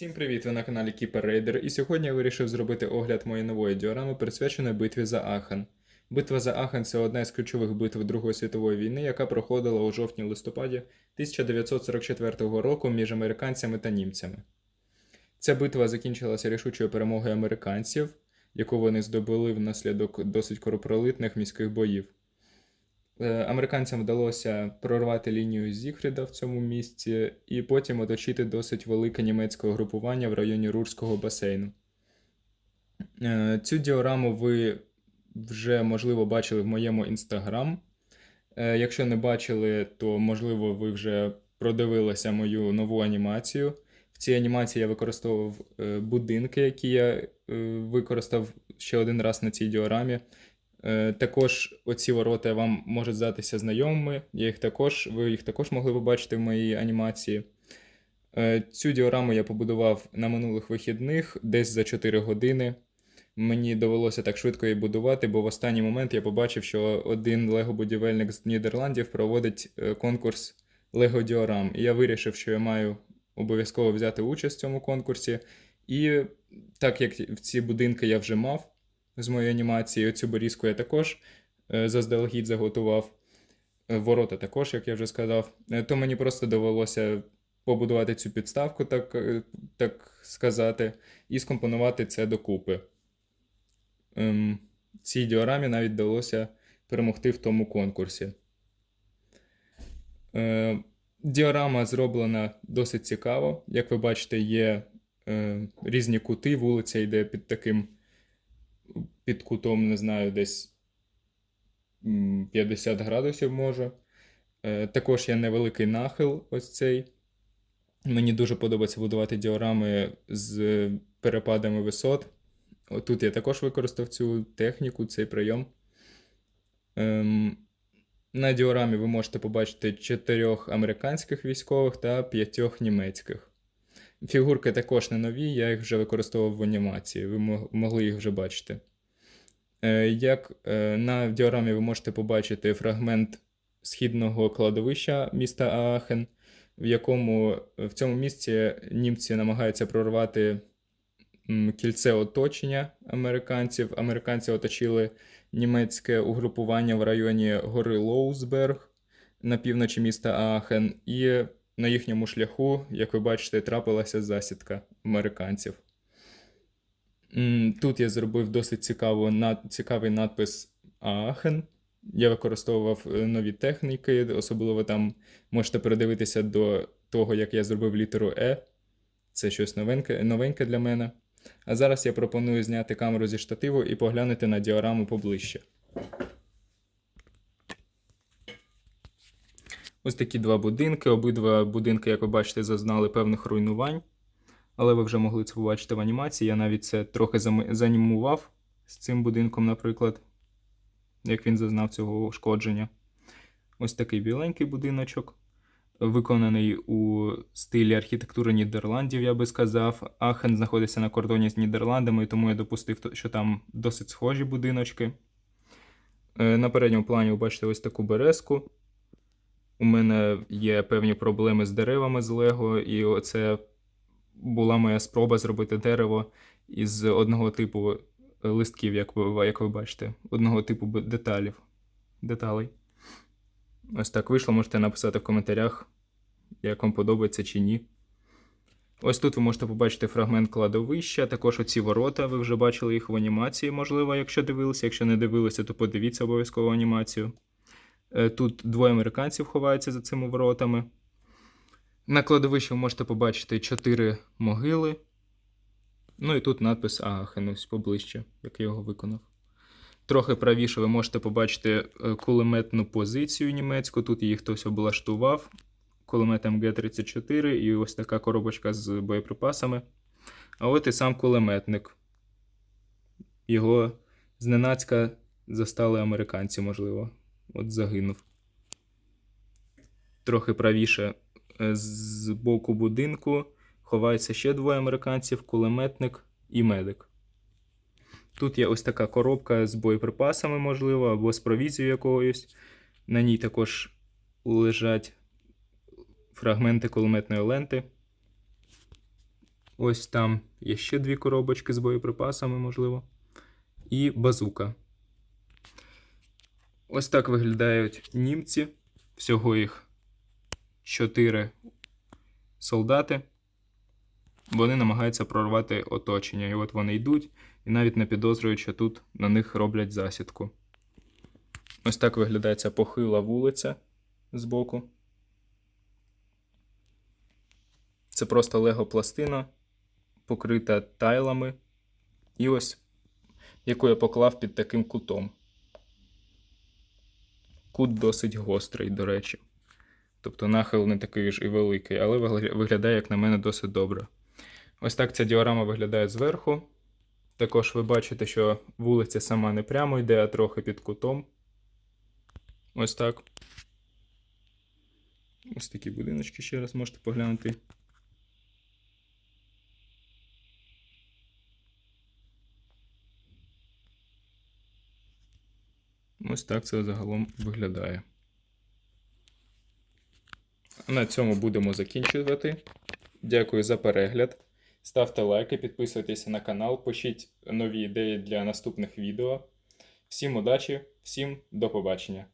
Всім привіт! Ви на каналі Keeper Raider, і сьогодні я вирішив зробити огляд моєї нової діорами, присвяченої битві за Ахен. Битва за Ахен це одна із ключових битв Другої світової війни, яка проходила у жовтні-листопаді 1944 року між американцями та німцями. Ця битва закінчилася рішучою перемогою американців, яку вони здобули внаслідок досить кровопролитних міських боїв. Е, Американцям вдалося прорвати лінію Зігфріда в цьому місці і потім оточити досить велике німецьке угрупування в районі Рурського басейну. Е, Цю діораму ви вже, можливо, бачили в моєму інстаграм. Е, Якщо не бачили, то можливо ви вже продивилися мою нову анімацію. В цій анімації я використовував будинки, які я використав ще один раз на цій діорамі. Е, Також оці ворота вам можуть здатися знайомими. Я їх також, ви їх також могли побачити в моїй анімації. Е, Цю діораму я побудував на минулих вихідних десь за 4 години. Мені довелося так швидко її будувати, бо в останній момент я побачив, що один лего-будівельник з Нідерландів проводить е, конкурс Лего Діорам. І я вирішив, що я маю обов'язково взяти участь в цьому конкурсі. І так як ці будинки я вже мав з моєї анімації, оцю борізку я також е, заздалегідь заготував. Е, Ворота також, як я вже сказав, Е, то мені просто довелося побудувати цю підставку, так, так сказати, і скомпонувати це докупи. Ем, цій діорамі навіть вдалося перемогти в тому конкурсі. Е, діорама зроблена досить цікаво. Як ви бачите, є е, різні кути, вулиця йде під таким під кутом, не знаю, десь 50 градусів може. Е, також є невеликий нахил ось цей. Мені дуже подобається будувати діорами з перепадами висот. Тут я також використав цю техніку, цей прийом. Ем, на діорамі ви можете побачити чотирьох американських військових та п'ятьох німецьких. Фігурки також не нові, я їх вже використовував в анімації, ви могли їх вже бачити. Е, Як е, на діорамі ви можете побачити фрагмент східного кладовища міста Аахен, в якому е, в цьому місці німці намагаються прорвати кільце оточення американців. Американці оточили німецьке угрупування в районі гори Лоусберг на півночі міста Аахен, і на їхньому шляху, як ви бачите, трапилася засідка американців. Тут я зробив досить цікаву, цікавий надпис Аахен. Я використовував е, нові техніки, особливо там можете передивитися до того, як я зробив літеру Е. Це щось новеньке, новеньке для мене. А зараз я пропоную зняти камеру зі штативу і поглянути на діораму поближче. Ось такі два будинки. Обидва будинки, як ви бачите, зазнали певних руйнувань. Але ви вже могли це побачити в анімації. Я навіть це трохи занімував з цим будинком, наприклад, як він зазнав цього ушкодження. Ось такий біленький будиночок, виконаний у стилі архітектури Нідерландів, я би сказав. Ахен знаходиться на кордоні з Нідерландами, тому я допустив, що там досить схожі будиночки. Е, На передньому плані ви бачите ось таку березку. У мене є певні проблеми з деревами з Лего, і оце була моя спроба зробити дерево із одного типу е, листків, як ви, як ви бачите, одного типу деталів, деталей. Ось так вийшло. Можете написати в коментарях, як вам подобається чи ні. Ось тут ви можете побачити фрагмент кладовища, також оці ворота, ви вже бачили їх в анімації, можливо, якщо дивилися. Якщо не дивилися, то подивіться обов'язково анімацію. Е, Тут двоє американців ховаються за цими воротами. На кладовищі ви можете побачити чотири могили. Ну і тут надпис Аахен, поближче, як я його виконав. Трохи правіше ви можете побачити е, кулеметну позицію німецьку. Тут її хтось облаштував. Кулемет МГ-34 і ось така коробочка з боєприпасами. А от і сам кулеметник. Його зненацька застали американці, можливо. От загинув. Трохи правіше з боку будинку ховається ще двоє американців: кулеметник і медик. Тут є ось така коробка з боєприпасами, можливо, або з провізією якоюсь. На ній також лежать фрагменти кулеметної ленти. Ось там є ще дві коробочки з боєприпасами, можливо. І базука. Ось так виглядають німці. Всього їх чотири солдати. Вони намагаються прорвати оточення. І от вони йдуть і навіть не підозрюють, що тут на них роблять засідку. Ось так виглядає ця похила вулиця збоку. Це просто лего-пластина, покрита тайлами. І ось, яку я поклав під таким кутом. Кут досить гострий, до речі. Тобто нахил не такий ж і великий, але виглядає, як на мене, досить добре. Ось так ця діорама виглядає зверху. Також ви бачите, що вулиця сама не прямо йде, а трохи під кутом. Ось так. Ось такі будиночки ще раз можете поглянути. Ось так це загалом виглядає. На цьому будемо закінчувати. Дякую за перегляд. Ставте лайки, підписуйтеся на канал, пишіть нові ідеї для наступних відео. Всім удачі, всім до побачення!